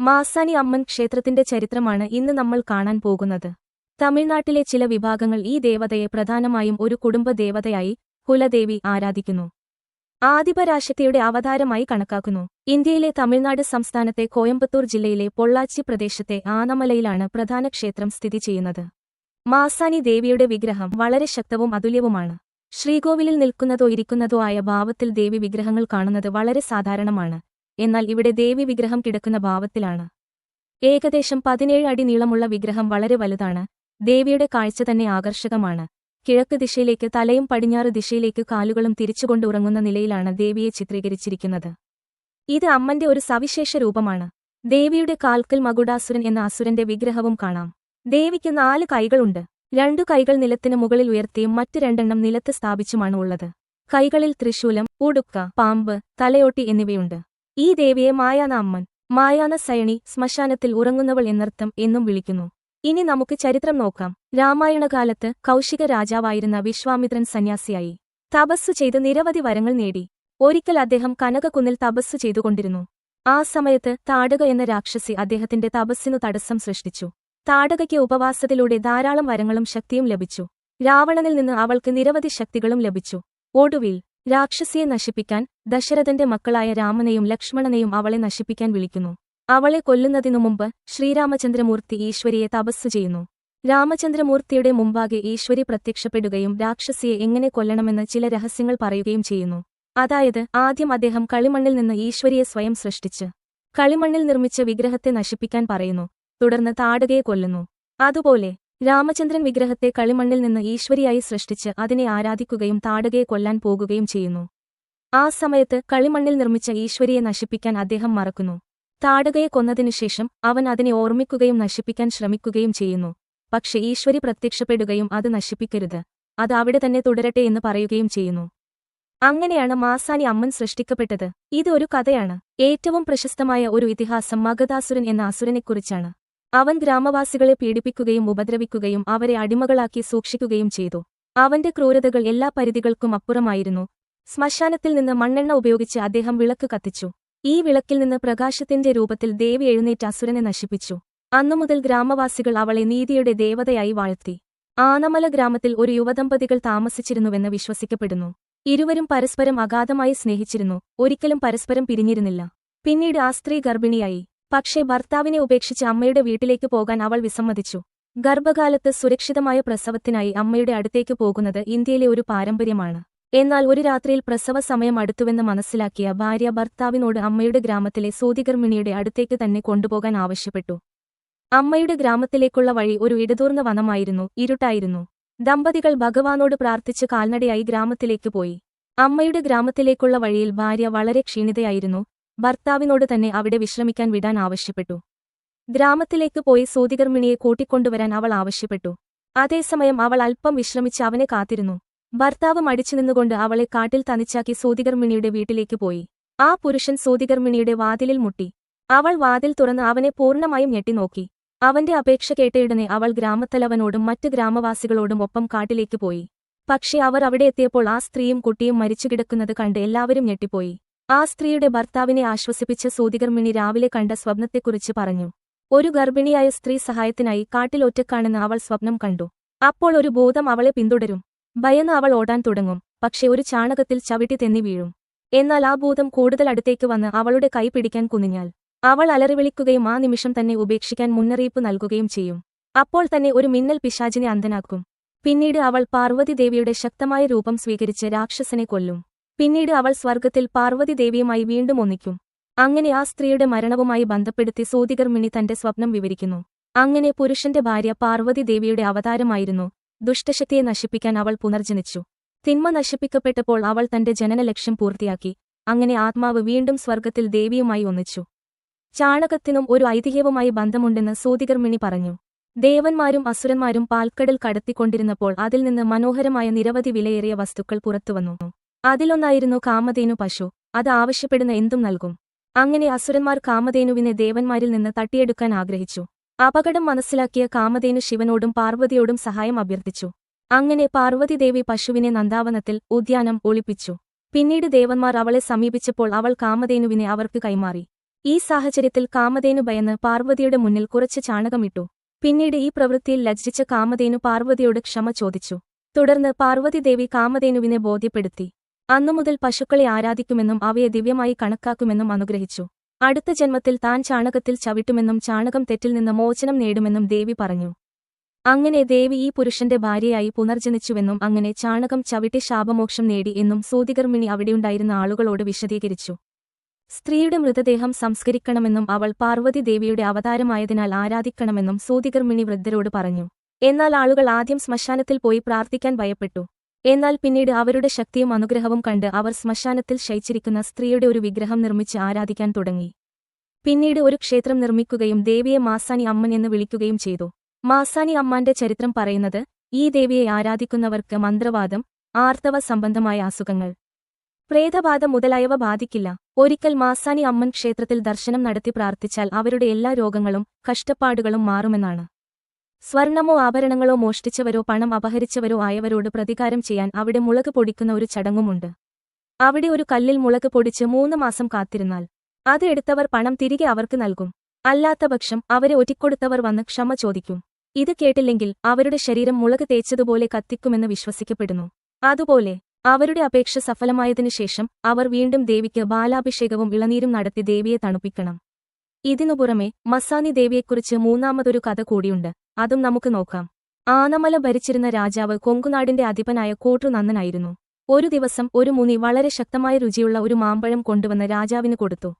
മാസാനി അമ്മൻ ക്ഷേത്രത്തിന്റെ ചരിത്രമാണ് ഇന്ന് നമ്മൾ കാണാൻ പോകുന്നത്. തമിഴ്നാട്ടിലെ ചില വിഭാഗങ്ങൾ ഈ ദേവതയെ പ്രധാനമായും ഒരു കുടുംബ ദേവതയായി കുലദേവി ആരാധിക്കുന്നു. ആദിപരാശക്തിയുടെ അവതാരമായി കണക്കാക്കുന്നു. ഇന്ത്യയിലെ തമിഴ്നാട് സംസ്ഥാനത്തെ കോയമ്പത്തൂർ ജില്ലയിലെ പൊള്ളാച്ചി പ്രദേശത്തെ ആനമലയിലാണ് പ്രധാന ക്ഷേത്രം സ്ഥിതി ചെയ്യുന്നത്. മാസാനി ദേവിയുടെ വിഗ്രഹം വളരെ ശക്തവും അതുല്യവുമാണ്. ശ്രീകോവിലിൽ നിൽക്കുന്നതോ ഇരിക്കുന്നതോ ആയ ഭാവത്തിൽ ദേവി വിഗ്രഹങ്ങൾ കാണുന്നത് വളരെ സാധാരണമാണ്. എന്നാൽ ഇവിടെ ദേവി വിഗ്രഹം കിടക്കുന്ന ഭാവത്തിലാണ്. ഏകദേശം പതിനേഴ് അടി നീളമുള്ള വിഗ്രഹം വളരെ വലുതാണ്. ദേവിയുടെ കാഴ്ച തന്നെ ആകർഷകമാണ്. കിഴക്ക് ദിശയിലേക്ക് തലയും പടിഞ്ഞാറ് ദിശയിലേക്ക് കാലുകളും തിരിച്ചുകൊണ്ട് ഉറങ്ങുന്ന നിലയിലാണ് ദേവിയെ ചിത്രീകരിച്ചിരിക്കുന്നത്. ഇത് അമ്മന്റെ ഒരു സവിശേഷ രൂപമാണ്. ദേവിയുടെ കാൽക്കൽ മകുടാസുരൻ എന്ന അസുരന്റെ വിഗ്രഹവും കാണാം. ദേവിക്ക് നാല് കൈകളുണ്ട്. രണ്ടു കൈകൾ നിലത്തിന് മുകളിൽ ഉയർത്തിയും മറ്റു രണ്ടെണ്ണം നിലത്ത് സ്ഥാപിച്ചുമാണ് ഉള്ളത്. കൈകളിൽ ത്രിശൂലം ഉടുക്ക പാമ്പ് തലയോട്ടി എന്നിവയുണ്ട്. ഈ ദേവിയെ മായാന അമ്മൻ മായാന സയണി ശ്മശാനത്തിൽ ഉറങ്ങുന്നവൾ എന്നർത്ഥം എന്നും വിളിക്കുന്നു. ഇനി നമുക്ക് ചരിത്രം നോക്കാം. രാമായണകാലത്ത് കൗശിക രാജാവായിരുന്ന വിശ്വാമിത്രൻ സന്യാസിയായി. തപസ്സു ചെയ്ത് നിരവധി വരങ്ങൾ നേടി. ഒരിക്കൽ അദ്ദേഹം കനകക്കുന്നിൽ തപസ്സു ചെയ്തുകൊണ്ടിരുന്നു. ആ സമയത്ത് താടക എന്ന രാക്ഷസി അദ്ദേഹത്തിന്റെ തപസ്സിനു തടസ്സം സൃഷ്ടിച്ചു. താടകയ്ക്ക് ഉപവാസത്തിലൂടെ ധാരാളം വരങ്ങളും ശക്തിയും ലഭിച്ചു. രാവണനിൽ നിന്ന് അവൾക്ക് നിരവധി ശക്തികളും ലഭിച്ചു. ഒടുവിൽ രാക്ഷസിയെ നശിപ്പിക്കാൻ ദശരഥന്റെ മക്കളായ രാമനെയും ലക്ഷ്മണനെയും അവളെ നശിപ്പിക്കാൻ വിളിക്കുന്നു. അവളെ കൊല്ലുന്നതിനു മുമ്പ് ശ്രീരാമചന്ദ്രമൂർത്തി ഈശ്വരിയെ തപസ്സു ചെയ്യുന്നു. രാമചന്ദ്രമൂർത്തിയുടെ മുമ്പാകെ ഈശ്വരി പ്രത്യക്ഷപ്പെടുകയും രാക്ഷസിയെ എങ്ങനെ കൊല്ലണമെന്ന് ചില രഹസ്യങ്ങൾ പറയുകയും ചെയ്യുന്നു. അതായത് ആദ്യം അദ്ദേഹം കളിമണ്ണിൽ നിന്ന് ഈശ്വരിയെ സ്വയം സൃഷ്ടിച്ച് കളിമണ്ണിൽ നിർമ്മിച്ച വിഗ്രഹത്തെ നശിപ്പിക്കാൻ പറയുന്നു തുടർന്ന് താടകയെ കൊല്ലുന്നു. അതുപോലെ രാമചന്ദ്രൻ വിഗ്രഹത്തെ കളിമണ്ണിൽ നിന്ന് ഈശ്വരിയായി സൃഷ്ടിച്ച് അതിനെ ആരാധിക്കുകയും താടകയെ കൊല്ലാൻ പോകുകയും ചെയ്യുന്നു. ആ സമയത്ത് കളിമണ്ണിൽ നിർമ്മിച്ച ഈശ്വരിയെ നശിപ്പിക്കാൻ അദ്ദേഹം മറക്കുന്നു. താടകയെ കൊന്നതിനുശേഷം അവൻ അതിനെ ഓർമ്മിക്കുകയും നശിപ്പിക്കാൻ ശ്രമിക്കുകയും ചെയ്യുന്നു. പക്ഷെ ഈശ്വരി പ്രത്യക്ഷപ്പെടുകയും അത് നശിപ്പിക്കരുത്. അത് അവിടെ തന്നെ തുടരട്ടെ എന്ന് പറയുകയും ചെയ്യുന്നു. അങ്ങനെയാണ് മാസാനി അമ്മൻ സൃഷ്ടിക്കപ്പെട്ടത്. ഇത് ഒരു കഥയാണ്. ഏറ്റവും പ്രശസ്തമായ ഒരു ഇതിഹാസം മഗധാസുരൻ എന്ന അസുരനെക്കുറിച്ചാണ്. അവൻ ഗ്രാമവാസികളെ പീഡിപ്പിക്കുകയും ഉപദ്രവിക്കുകയും അവരെ അടിമകളാക്കി സൂക്ഷിക്കുകയും ചെയ്തു. അവന്റെ ക്രൂരതകൾ എല്ലാ പരിധികൾക്കും അപ്പുറമായിരുന്നു. ശ്മശാനത്തിൽ നിന്ന് മണ്ണെണ്ണ ഉപയോഗിച്ച് അദ്ദേഹം വിളക്ക് കത്തിച്ചു. ഈ വിളക്കിൽ നിന്ന് പ്രകാശത്തിന്റെ രൂപത്തിൽ ദേവി എഴുന്നേറ്റ് അസുരനെ നശിപ്പിച്ചു. അന്നുമുതൽ ഗ്രാമവാസികൾ അവളെ നീതിയുടെ ദേവതയായി വാഴ്ത്തി. ആനമല ഗ്രാമത്തിൽ ഒരു യുവദമ്പതികൾ താമസിച്ചിരുന്നുവെന്ന് വിശ്വസിക്കപ്പെടുന്നു. ഇരുവരും പരസ്പരം അഗാധമായി സ്നേഹിച്ചിരുന്നു. ഒരിക്കലും പരസ്പരം പിരിഞ്ഞിരുന്നില്ല. പിന്നീട് ആ സ്ത്രീ ഗർഭിണിയായി. പക്ഷേ ഭർത്താവിനെ ഉപേക്ഷിച്ച് അമ്മയുടെ വീട്ടിലേക്ക് പോകാൻ അവൾ വിസമ്മതിച്ചു. ഗർഭകാലത്ത് സുരക്ഷിതമായ പ്രസവത്തിനായി അമ്മയുടെ അടുത്തേക്ക് പോകുന്നത് ഇന്ത്യയിലെ ഒരു പാരമ്പര്യമാണ്. എന്നാൽ ഒരു രാത്രിയിൽ പ്രസവ സമയം അടുത്തുവെന്ന് മനസ്സിലാക്കിയ ഭാര്യ ഭർത്താവിനോട് അമ്മയുടെ ഗ്രാമത്തിലെ സൂതികർമ്മിണിയുടെ അടുത്തേക്ക് തന്നെ കൊണ്ടുപോകാൻ ആവശ്യപ്പെട്ടു. അമ്മയുടെ ഗ്രാമത്തിലേക്കുള്ള വഴി ഒരു ഇടതൂർന്ന വനമായിരുന്നു ഇരുട്ടായിരുന്നു. ദമ്പതികൾ ഭഗവാനോട് പ്രാർത്ഥിച്ച് കാൽനടയായി ഗ്രാമത്തിലേക്ക് പോയി. അമ്മയുടെ ഗ്രാമത്തിലേക്കുള്ള വഴിയിൽ ഭാര്യ വളരെ ക്ഷീണിതയായിരുന്നു ഭർത്താവിനോട് തന്നെ അവിടെ വിശ്രമിക്കാൻ വിടാൻ ആവശ്യപ്പെട്ടു. ഗ്രാമത്തിലേക്ക് പോയി സൂതികർമ്മിണിയെ കൂട്ടിക്കൊണ്ടുവരാൻ അവൾ ആവശ്യപ്പെട്ടു. അതേസമയം അവൾ അല്പം വിശ്രമിച്ച് അവനെ കാത്തിരുന്നു. ഭർത്താവ് മടിച്ചു നിന്നുകൊണ്ട് അവളെ കാട്ടിൽ തനിച്ചാക്കി സൂതികർമ്മിണിയുടെ വീട്ടിലേക്ക് പോയി. ആ പുരുഷൻ സൂതികർമ്മിണിയുടെ വാതിലിൽ മുട്ടി. അവൾ വാതിൽ തുറന്ന് അവനെ പൂർണമായും ഞെട്ടിനോക്കി അവന്റെ അപേക്ഷ കേട്ടയുടനെ അവൾ ഗ്രാമത്തലവനോടും മറ്റ് ഗ്രാമവാസികളോടും ഒപ്പം കാട്ടിലേക്ക് പോയി. പക്ഷേ അവർ അവിടെ എത്തിയപ്പോൾ ആ സ്ത്രീയും കുട്ടിയും മരിച്ചു കിടക്കുന്നത് കണ്ട് എല്ലാവരും ഞെട്ടിപ്പോയി. ആ സ്ത്രീയുടെ ഭർത്താവിനെ ആശ്വസിപ്പിച്ച സൂതികർമ്മിണി രാവിലെ കണ്ട സ്വപ്നത്തെക്കുറിച്ച് പറഞ്ഞു. ഒരു ഗർഭിണിയായ സ്ത്രീ സഹായത്തിനായി കാട്ടിൽ ഒറ്റക്കാണെന്ന് അവൾ സ്വപ്നം കണ്ടു. അപ്പോൾ ഒരു ഭൂതം അവളെ പിന്തുടരും. ഭയന്ന് അവൾ ഓടാൻ തുടങ്ങും. പക്ഷെ ഒരു ചാണകത്തിൽ ചവിട്ടി തെന്നി വീഴും. എന്നാൽ ആ ഭൂതം കൂടുതൽ അടുത്തേക്ക് വന്ന് അവളുടെ കൈ പിടിക്കാൻ കുനിഞ്ഞാൽ അവൾ അലറിവിളിക്കുകയും ആ നിമിഷം തന്നെ ഉപേക്ഷിക്കാൻ മുന്നറിയിപ്പ് നൽകുകയും ചെയ്യും. അപ്പോൾ തന്നെ ഒരു മിന്നൽ പിശാചിനെ അന്ധനാക്കും. പിന്നീട് അവൾ പാർവതി ദേവിയുടെ ശക്തമായ രൂപം സ്വീകരിച്ച് രാക്ഷസനെ കൊല്ലും. പിന്നീട് അവൾ സ്വർഗത്തിൽ പാർവതി ദേവിയുമായി വീണ്ടും ഒന്നിക്കും. അങ്ങനെ ആ സ്ത്രീയുടെ മരണവുമായി ബന്ധപ്പെടുത്തി സൂതികർമിണി തന്റെ സ്വപ്നം വിവരിക്കുന്നു. അങ്ങനെ പുരുഷന്റെ ഭാര്യ പാർവതി ദേവിയുടെ അവതാരമായിരുന്നു. ദുഷ്ടശക്തിയെ നശിപ്പിക്കാൻ അവൾ പുനർജനിച്ചു. തിന്മ നശിപ്പിക്കപ്പെട്ടപ്പോൾ അവൾ തന്റെ ജനന ലക്ഷ്യം പൂർത്തിയാക്കി. അങ്ങനെ ആത്മാവ് വീണ്ടും സ്വർഗത്തിൽ ദേവിയുമായി ഒന്നിച്ചു. ചാണകത്തിനും ഒരു ഐതിഹ്യവുമായി ബന്ധമുണ്ടെന്ന് സൂതികർമ്മിണി പറഞ്ഞു. ദേവന്മാരും അസുരന്മാരും പാൽക്കടൽ കടത്തിക്കൊണ്ടിരുന്നപ്പോൾ അതിൽ നിന്ന് മനോഹരമായ നിരവധി വിലയേറിയ വസ്തുക്കൾ പുറത്തുവന്നു അതിലൊന്നായിരുന്നു കാമധേനു പശു. അത് ആവശ്യപ്പെടുന്ന എന്തും നൽകും. അങ്ങനെ അസുരന്മാർ കാമധേനുവിനെ ദേവന്മാരിൽ നിന്ന് തട്ടിയെടുക്കാൻ ആഗ്രഹിച്ചു. അപകടം മനസ്സിലാക്കിയ കാമധേനു ശിവനോടും പാർവതിയോടും സഹായം അഭ്യർത്ഥിച്ചു. അങ്ങനെ പാർവതിദേവി പശുവിനെ നന്ദാവനത്തിൽ ഉദ്യാനം ഒളിപ്പിച്ചു. പിന്നീട് ദേവന്മാർ അവളെ സമീപിച്ചപ്പോൾ അവൾ കാമധേനുവിനെ അവർക്ക് കൈമാറി. ഈ സാഹചര്യത്തിൽ കാമധേനു ഭയന്ന് പാർവതിയുടെ മുന്നിൽ കുറച്ച് ചാണകമിട്ടു. പിന്നീട് ഈ പ്രവൃത്തിയിൽ ലജ്ജിച്ച കാമധേനു പാർവതിയോട് ക്ഷമ ചോദിച്ചു. തുടർന്ന് പാർവതിദേവി കാമധേനുവിനെ ബോധ്യപ്പെടുത്തി. അന്നുമുതൽ പശുക്കളെ ആരാധിക്കുമെന്നും അവയെ ദിവ്യമായി കണക്കാക്കുമെന്നും അനുഗ്രഹിച്ചു. അടുത്ത ജന്മത്തിൽ താൻ ചാണകത്തിൽ ചവിട്ടുമെന്നും ചാണകം തെറ്റിൽ നിന്ന് മോചനം നേടുമെന്നും ദേവി പറഞ്ഞു. അങ്ങനെ ദേവി ഈ പുരുഷന്റെ ഭാര്യയായി പുനർജനിച്ചുവെന്നും അങ്ങനെ ചാണകം ചവിട്ടി ശാപമോക്ഷം നേടി എന്നും സൂതികർമ്മിണി അവിടെയുണ്ടായിരുന്ന ആളുകളോട് വിശദീകരിച്ചു. സ്ത്രീയുടെ മൃതദേഹം സംസ്കരിക്കണമെന്നും അവൾ പാർവതി ദേവിയുടെ അവതാരമായതിനാൽ ആരാധിക്കണമെന്നും സൂതികർമ്മിണി വൃദ്ധരോട് പറഞ്ഞു. എന്നാൽ ആളുകൾ ആദ്യം ശ്മശാനത്തിൽ പോയി പ്രാർത്ഥിക്കാൻ ഭയപ്പെട്ടു. എന്നാൽ പിന്നീട് അവരുടെ ശക്തിയും അനുഗ്രഹവും കണ്ട് അവർ ശ്മശാനത്തിൽ ശയിച്ചിരിക്കുന്ന സ്ത്രീയുടെ ഒരു വിഗ്രഹം നിർമ്മിച്ച് ആരാധിക്കാൻ തുടങ്ങി. പിന്നീട് ഒരു ക്ഷേത്രം നിർമ്മിക്കുകയും ദേവിയെ മാസാനി അമ്മൻ എന്ന് വിളിക്കുകയും ചെയ്തു. മാസാനി അമ്മാന്റെ ചരിത്രം പറയുന്നത് ഈ ദേവിയെ ആരാധിക്കുന്നവർക്ക് മന്ത്രവാദം ആർത്തവ സംബന്ധമായ അസുഖങ്ങൾ പ്രേതബാധ മുതലായവ ബാധിക്കില്ല. ഒരിക്കൽ മാസാനി അമ്മൻ ക്ഷേത്രത്തിൽ ദർശനം നടത്തി പ്രാർത്ഥിച്ചാൽ അവരുടെ എല്ലാ രോഗങ്ങളും കഷ്ടപ്പാടുകളും മാറുമെന്നാണ്. സ്വർണമോ ആഭരണങ്ങളോ മോഷ്ടിച്ചവരോ പണം അപഹരിച്ചവരോ ആയവരോട് പ്രതികാരം ചെയ്യാൻ അവിടെ മുളക് പൊടിക്കുന്ന ഒരു ചടങ്ങുമുണ്ട്. അവിടെ ഒരു കല്ലിൽ മുളക് പൊടിച്ച് മൂന്ന് മാസം കാത്തിരുന്നാൽ അത് എടുത്തവർ പണം തിരികെ അവർക്ക് നൽകും. അല്ലാത്തപക്ഷം അവരെ ഒറ്റിക്കൊടുത്തവർ വന്ന് ക്ഷമ ചോദിക്കും. ഇത് കേട്ടില്ലെങ്കിൽ അവരുടെ ശരീരം മുളക് തേച്ചതുപോലെ കത്തിക്കുമെന്ന് വിശ്വസിക്കപ്പെടുന്നു. അതുപോലെ അവരുടെ അപേക്ഷ സഫലമായതിനു ശേഷം അവർ വീണ്ടും ദേവിക്ക് ബാലാഭിഷേകവും ഇളനീരും നടത്തി ദേവിയെ തണുപ്പിക്കണം. ഇതിനു പുറമെ മസാനി ദേവിയെക്കുറിച്ച് മൂന്നാമതൊരു കഥ കൂടിയുണ്ട്. അതും നമുക്ക് നോക്കാം. ആനമല ഭരിച്ചിരുന്ന രാജാവ് കൊങ്കുനാടിന്റെ അധിപനായ കോട്ടുനന്ദനായിരുന്നു. ഒരു ദിവസം ഒരു മുനി വളരെ ശക്തമായ രുചിയുള്ള ഒരു മാമ്പഴം കൊണ്ടുവന്ന് രാജാവിന് കൊടുത്തു.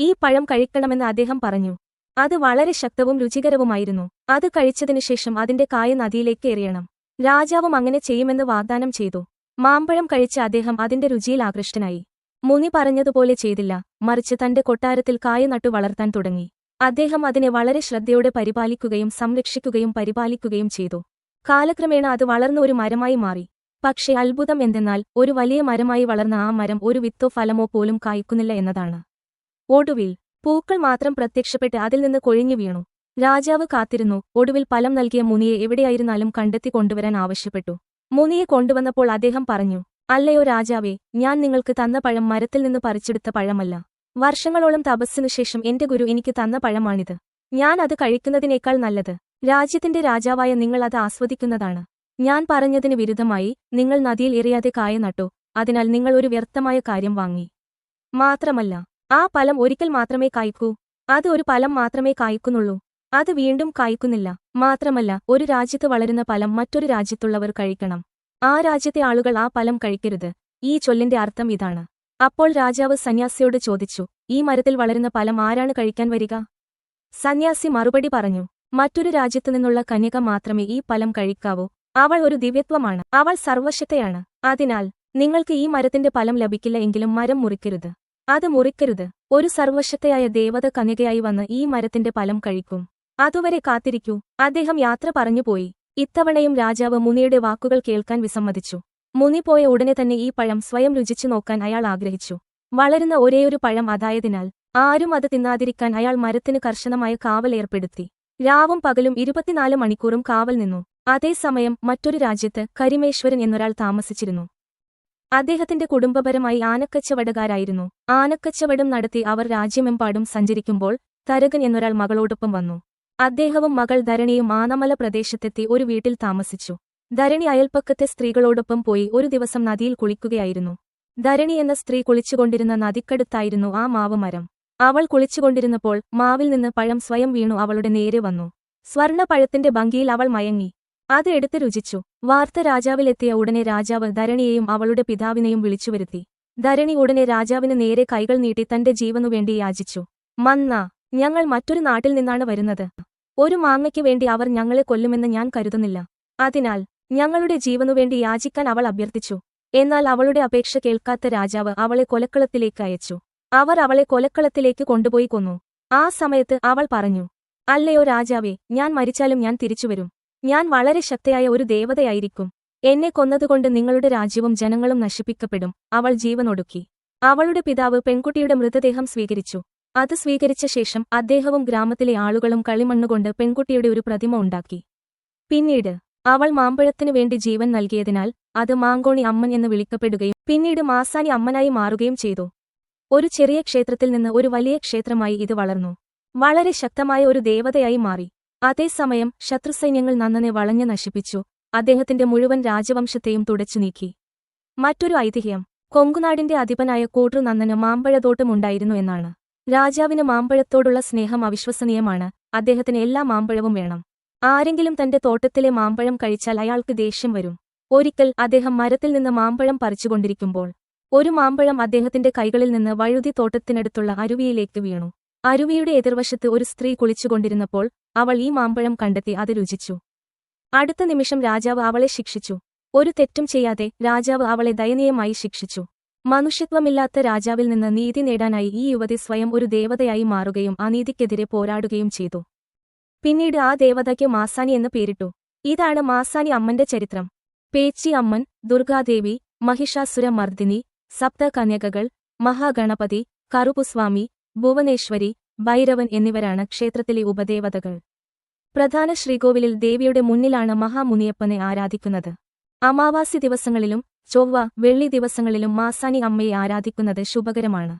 ഈ പഴം കഴിക്കണമെന്ന് അദ്ദേഹം പറഞ്ഞു. അത് വളരെ ശക്തവും രുചികരവുമായിരുന്നു. അത് കഴിച്ചതിനുശേഷം അതിന്റെ കായ നദിയിലേക്ക് എറിയണം. രാജാവും അങ്ങനെ ചെയ്യുമെന്ന് വാഗ്ദാനം ചെയ്തു. മാമ്പഴം കഴിച്ച അദ്ദേഹം അതിന്റെ രുചിയിൽ ആകൃഷ്ടനായി. മുനി പറഞ്ഞതുപോലെ ചെയ്തില്ല. മറിച്ച് തന്റെ കൊട്ടാരത്തിൽ കായ നട്ടു വളർത്താൻ തുടങ്ങി. അദ്ദേഹം അതിനെ വളരെ ശ്രദ്ധയോടെ പരിപാലിക്കുകയും സംരക്ഷിക്കുകയും പരിപാലിക്കുകയും ചെയ്തു. കാലക്രമേണ അത് വളർന്ന ഒരു മരമായി മാറി. പക്ഷേ അത്ഭുതം എന്തെന്നാൽ ഒരു വലിയ മരമായി വളർന്ന ആ മരം ഒരു വിത്തോ ഫലമോ പോലും കായ്ക്കുന്നില്ല എന്നതാണ്. ഒടുവിൽ പൂക്കൾ മാത്രം പ്രത്യക്ഷപ്പെട്ട് അതിൽ നിന്ന് കൊഴിഞ്ഞു വീണു. രാജാവ് കാത്തിരുന്നു. ഒടുവിൽ ഫലം നൽകിയ മുനിയെ എവിടെയായിരുന്നാലും കണ്ടെത്തി കൊണ്ടുവരാൻ ആവശ്യപ്പെട്ടു. മുനിയെ കൊണ്ടുവന്നപ്പോൾ അദ്ദേഹം പറഞ്ഞു അല്ലയോ രാജാവേ ഞാൻ നിങ്ങൾക്ക് തന്ന പഴം മരത്തിൽ നിന്ന് പറിച്ചെടുത്ത പഴമല്ല. വർഷങ്ങളോളം തപസ്സിനു ശേഷം എന്റെ ഗുരു എനിക്ക് തന്ന പഴമാണിത്. ഞാൻ അത് കഴിക്കുന്നതിനേക്കാൾ നല്ലത്. രാജ്യത്തിന്റെ രാജാവായ നിങ്ങൾ അത് ആസ്വദിക്കുന്നതാണ്. ഞാൻ പറഞ്ഞതിന് വിരുദ്ധമായി നിങ്ങൾ നദിയിൽ എറിയാതെ കായ നട്ടു അതിനാൽ നിങ്ങൾ ഒരു വ്യർത്ഥമായ കാര്യം വാങ്ങി. മാത്രമല്ല ആ ഫലം ഒരിക്കൽ മാത്രമേ കായ്ക്കൂ. അത് ഒരു ഫലം മാത്രമേ കായ്ക്കുന്നുള്ളൂ. അത് വീണ്ടും കായ്ക്കുന്നില്ല. മാത്രമല്ല ഒരു രാജ്യത്ത് വളരുന്ന ഫലം മറ്റൊരു രാജ്യത്തുള്ളവർ കഴിക്കണം. ആ രാജ്യത്തെ ആളുകൾ ആ ഫലം കഴിക്കരുത്. ഈ ചൊല്ലിന്റെ അർത്ഥം ഇതാണ്. അപ്പോൾ രാജാവ് സന്യാസിയോട് ചോദിച്ചു ഈ മരത്തിൽ വളരുന്ന ഫലം ആരാണ് കഴിക്കാൻ വരിക? സന്യാസി മറുപടി പറഞ്ഞു മറ്റൊരു രാജ്യത്തു നിന്നുള്ള കന്യക മാത്രമേ ഈ ഫലം കഴിക്കാവൂ. അവൾ ഒരു ദിവ്യത്വമാണ്. അവൾ സർവശക്തയാണ്. അതിനാൽ നിങ്ങൾക്ക് ഈ മരത്തിന്റെ ഫലം ലഭിക്കില്ല എങ്കിലും മരം മുറിക്കരുത്. അത് മുറിക്കരുത്. ഒരു സർവശക്തയായ ദേവത കന്യകയായി വന്ന് ഈ മരത്തിന്റെ ഫലം കഴിക്കും. അതുവരെ കാത്തിരിക്കൂ. അദ്ദേഹം യാത്ര പറഞ്ഞുപോയി. ഇത്തവണയും രാജാവ് മുനിയുടെ വാക്കുകൾ കേൾക്കാൻ വിസമ്മതിച്ചു. മുനി പോയ ഉടനെ തന്നെ ഈ പഴം സ്വയം രുചിച്ചു നോക്കാൻ അയാൾ ആഗ്രഹിച്ചു. വളരുന്ന ഒരേയൊരു പഴം അതായതിനാൽ ആരും അത് തിന്നാതിരിക്കാൻ അയാൾ മരത്തിന് കർശനമായ കാവൽ ഏർപ്പെടുത്തി. രാവും പകലും ഇരുപത്തിനാല് മണിക്കൂറും കാവൽ നിന്നു. അതേസമയം മറ്റൊരു രാജ്യത്ത് കരിമേശ്വരൻ എന്നൊരാൾ താമസിച്ചിരുന്നു. അദ്ദേഹത്തിന്റെ കുടുംബപരമായി ആനക്കച്ചവടകാരായിരുന്നു ആനക്കച്ചവടം നടത്തി അവർ രാജ്യമെമ്പാടും സഞ്ചരിക്കുമ്പോൾ തരകൻ എന്നൊരാൾ മകളോടൊപ്പം വന്നു. അദ്ദേഹവും മകൾ ധരണിയും ആനമല പ്രദേശത്തെത്തി ഒരു വീട്ടിൽ താമസിച്ചു. ധരണി അയൽപ്പക്കത്തെ സ്ത്രീകളോടൊപ്പം പോയി ഒരു ദിവസം നദിയിൽ കുളിക്കുകയായിരുന്നു. ധരണി എന്ന സ്ത്രീ കുളിച്ചുകൊണ്ടിരുന്ന നദിക്കടുത്തായിരുന്നു ആ മാവ് മരം അവൾ കുളിച്ചുകൊണ്ടിരുന്നപ്പോൾ മാവിൽ നിന്ന് പഴം സ്വയം വീണു അവളുടെ നേരെ വന്നു. സ്വർണപ്പഴത്തിന്റെ ഭംഗിയിൽ അവൾ മയങ്ങി. അത് എടുത്ത് രുചിച്ചു. വാർത്ത രാജാവിലെത്തിയ ഉടനെ രാജാവ് ധരണിയെയും അവളുടെ പിതാവിനെയും വിളിച്ചുവരുത്തി ധരണി ഉടനെ രാജാവിന് നേരെ കൈകൾ നീട്ടി തന്റെ ജീവനുവേണ്ടി യാചിച്ചു. മന്ന ഞങ്ങൾ മറ്റൊരു നാട്ടിൽ നിന്നാണ് വരുന്നത്. ഒരു മാങ്ങയ്ക്ക് വേണ്ടി അവർ ഞങ്ങളെ കൊല്ലുമെന്ന് ഞാൻ കരുതുന്നില്ല. അതിനാൽ ഞങ്ങളുടെ ജീവനുവേണ്ടി യാചിക്കാൻ അവൾ അഭ്യർത്ഥിച്ചു. എന്നാൽ അവളുടെ അപേക്ഷ കേൾക്കാത്ത രാജാവ് അവളെ കൊലക്കളത്തിലേക്ക് അയച്ചു. അവർ അവളെ കൊലക്കളത്തിലേക്ക് കൊണ്ടുപോയി കൊന്നു. ആ സമയത്ത് അവൾ പറഞ്ഞു അല്ലയോ രാജാവേ ഞാൻ മരിച്ചാലും ഞാൻ തിരിച്ചുവരും. ഞാൻ വളരെ ശക്തയായ ഒരു ദേവതയായിരിക്കും. എന്നെ കൊന്നതുകൊണ്ട് നിങ്ങളുടെ രാജ്യവും ജനങ്ങളും നശിപ്പിക്കപ്പെടും. അവൾ ജീവനൊടുക്കി. അവളുടെ പിതാവ് പെൺകുട്ടിയുടെ മൃതദേഹം സ്വീകരിച്ചു. അത് സ്വീകരിച്ച ശേഷം അദ്ദേഹവും ഗ്രാമത്തിലെ ആളുകളും കളിമണ്ണുകൊണ്ട് പെൺകുട്ടിയുടെ ഒരു പ്രതിമ ഉണ്ടാക്കി. പിന്നീട് അവൾ മാമ്പഴത്തിനു വേണ്ടി ജീവൻ നൽകിയതിനാൽ അത് മാങ്കോണി അമ്മൻ എന്ന് വിളിക്കപ്പെടുകയും പിന്നീട് മാസാനി അമ്മനായി മാറുകയും ചെയ്തു. ഒരു ചെറിയ ക്ഷേത്രത്തിൽ നിന്ന് ഒരു വലിയ ക്ഷേത്രമായി ഇത് വളർന്നു. വളരെ ശക്തമായ ഒരു ദേവതയായി മാറി. അതേസമയം ശത്രുസൈന്യങ്ങൾ നന്നനെ വളഞ്ഞു നശിപ്പിച്ചു. അദ്ദേഹത്തിന്റെ മുഴുവൻ രാജവംശത്തെയും തുടച്ചു നീക്കി. മറ്റൊരു ഐതിഹ്യം. കൊങ്കുനാടിന്റെ അധിപനായ കൂട്ടു നന്നന് മാമ്പഴത്തോട്ടമുണ്ടായിരുന്നു എന്നാണ്. രാജാവിന് മാമ്പഴത്തോടുള്ള സ്നേഹം അവിശ്വസനീയമാണ്. അദ്ദേഹത്തിന് എല്ലാ മാമ്പഴവും വേണം. ആരെങ്കിലും തന്റെ തോട്ടത്തിലെ മാമ്പഴം കഴിച്ചാൽ അയാൾക്ക് ദേഷ്യം വരും. ഒരിക്കൽ അദ്ദേഹം മരത്തിൽ നിന്ന് മാമ്പഴം പറിച്ചുകൊണ്ടിരിക്കുമ്പോൾ ഒരു മാമ്പഴം അദ്ദേഹത്തിന്റെ കൈകളിൽ നിന്ന് വഴുതി തോട്ടത്തിനടുത്തുള്ള അരുവിയിലേക്ക് വീണു. അരുവിയുടെ എതിർവശത്ത് ഒരു സ്ത്രീ കുളിച്ചുകൊണ്ടിരുന്നപ്പോൾ അവൾ ഈ മാമ്പഴം കണ്ടെത്തി അത് രുചിച്ചു. അടുത്ത നിമിഷം രാജാവ് അവളെ ശിക്ഷിച്ചു. ഒരു തെറ്റും ചെയ്യാതെ രാജാവ് അവളെ ദയനീയമായി ശിക്ഷിച്ചു. മനുഷ്യത്വമില്ലാത്ത രാജാവിൽ നിന്ന് നീതി നേടാനായി ഈ യുവതി സ്വയം ഒരു ദേവതയായി മാറുകയും അനീതിക്കെതിരെ പോരാടുകയും ചെയ്തു. പിന്നീട് ആ ദേവതയ്ക്ക് മാസാനി എന്ന് പേരിട്ടു. ഇതാണ് മാസാനി അമ്മന്റെ ചരിത്രം. പേച്ചി അമ്മൻ ദുർഗാദേവി മഹിഷാസുര മർദിനി സപ്ത കന്യകകൾ മഹാഗണപതി കറുപുസ്വാമി ഭുവനേശ്വരി ഭൈരവൻ എന്നിവരാണ് ക്ഷേത്രത്തിലെ ഉപദേവതകൾ. പ്രധാന ശ്രീകോവിലിൽ ദേവിയുടെ മുന്നിലാണ് മഹാമുനിയപ്പനെ ആരാധിക്കുന്നത്. അമാവാസി ദിവസങ്ങളിലും ചൊവ്വ വെള്ളി ദിവസങ്ങളിലും മാസാനി അമ്മയെ ആരാധിക്കുന്നത് ശുഭകരമാണ്.